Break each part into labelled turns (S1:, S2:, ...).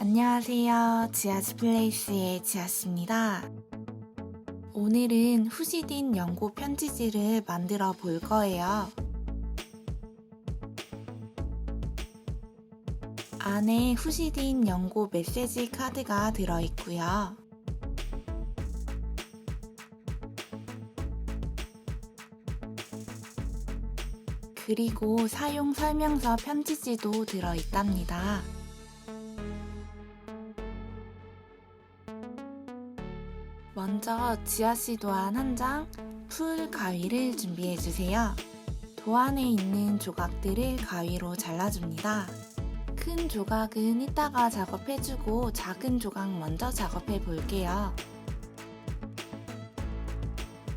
S1: 안녕하세요. 지아즈 플레이스의 지아스입니다. 오늘은 후시딘 연고 편지지를 만들어 볼 거예요. 안에 후시딘 연고 메시지 카드가 들어있고요. 그리고 사용 설명서 편지지도 들어있답니다. 먼저 지아씨 도안 한 장, 풀 가위를 준비해 주세요. 도안에 있는 조각들을 가위로 잘라줍니다. 큰 조각은 이따가 작업해주고 작은 조각 먼저 작업해 볼게요.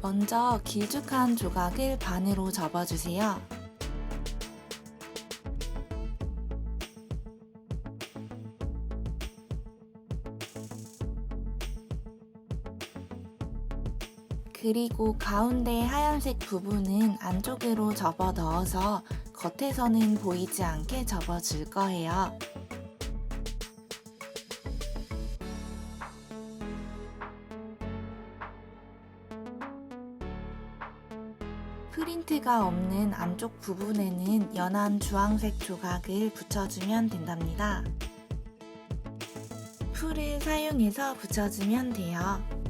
S1: 먼저 길쭉한 조각을 반으로 접어주세요. 그리고 가운데 하얀색 부분은 안쪽으로 접어 넣어서 겉에서는 보이지 않게 접어 줄 거예요. 프린트가 없는 안쪽 부분에는 연한 주황색 조각을 붙여주면 된답니다. 풀을 사용해서 붙여주면 돼요.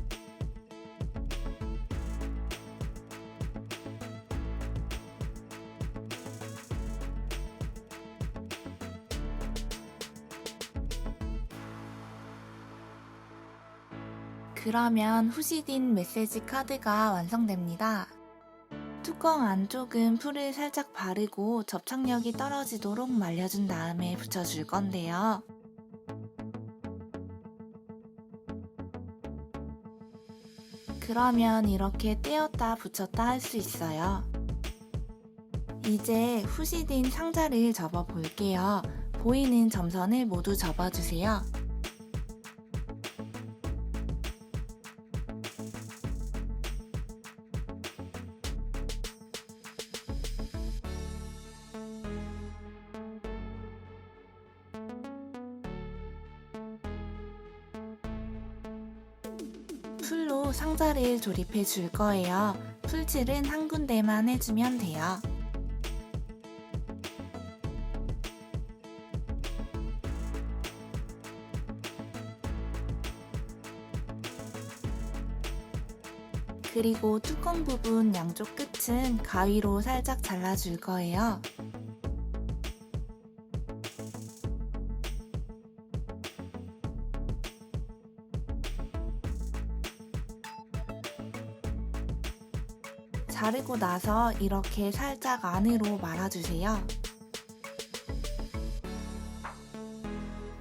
S1: 그러면 후시딘 메시지 카드가 완성됩니다. 뚜껑 안쪽은 풀을 살짝 바르고 접착력이 떨어지도록 말려준 다음에 붙여줄 건데요. 그러면 이렇게 떼었다 붙였다 할 수 있어요. 이제 후시딘 상자를 접어 볼게요. 보이는 점선을 모두 접어주세요. 상자를 조립해 줄 거예요. 풀칠은 한 군데만 해주면 돼요. 그리고 뚜껑 부분 양쪽 끝은 가위로 살짝 잘라줄 거예요. 자르고 나서 이렇게 살짝 안으로 말아주세요.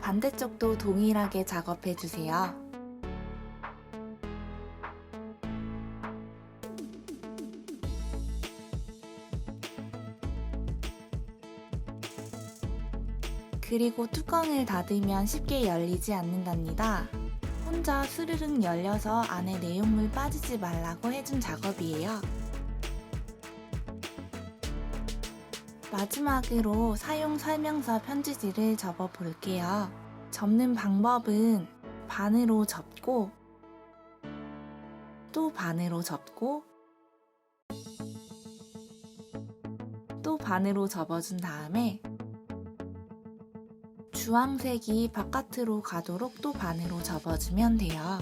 S1: 반대쪽도 동일하게 작업해주세요. 그리고 뚜껑을 닫으면 쉽게 열리지 않는답니다. 혼자 스르륵 열려서 안에 내용물 빠지지 말라고 해준 작업이에요. 마지막으로 사용 설명서 편지지를 접어 볼게요. 접는 방법은 반으로 접고 또 반으로 접고 또 반으로 접어준 다음에 주황색이 바깥으로 가도록 또 반으로 접어주면 돼요.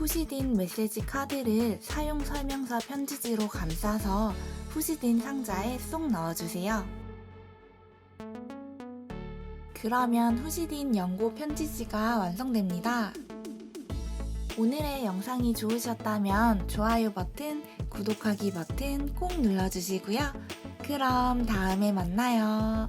S1: 후시딘 메시지 카드를 사용 설명서 편지지로 감싸서 후시딘 상자에 쏙 넣어주세요. 그러면 후시딘 연고 편지지가 완성됩니다. 오늘의 영상이 좋으셨다면 좋아요 버튼, 구독하기 버튼 꼭 눌러주시고요. 그럼 다음에 만나요.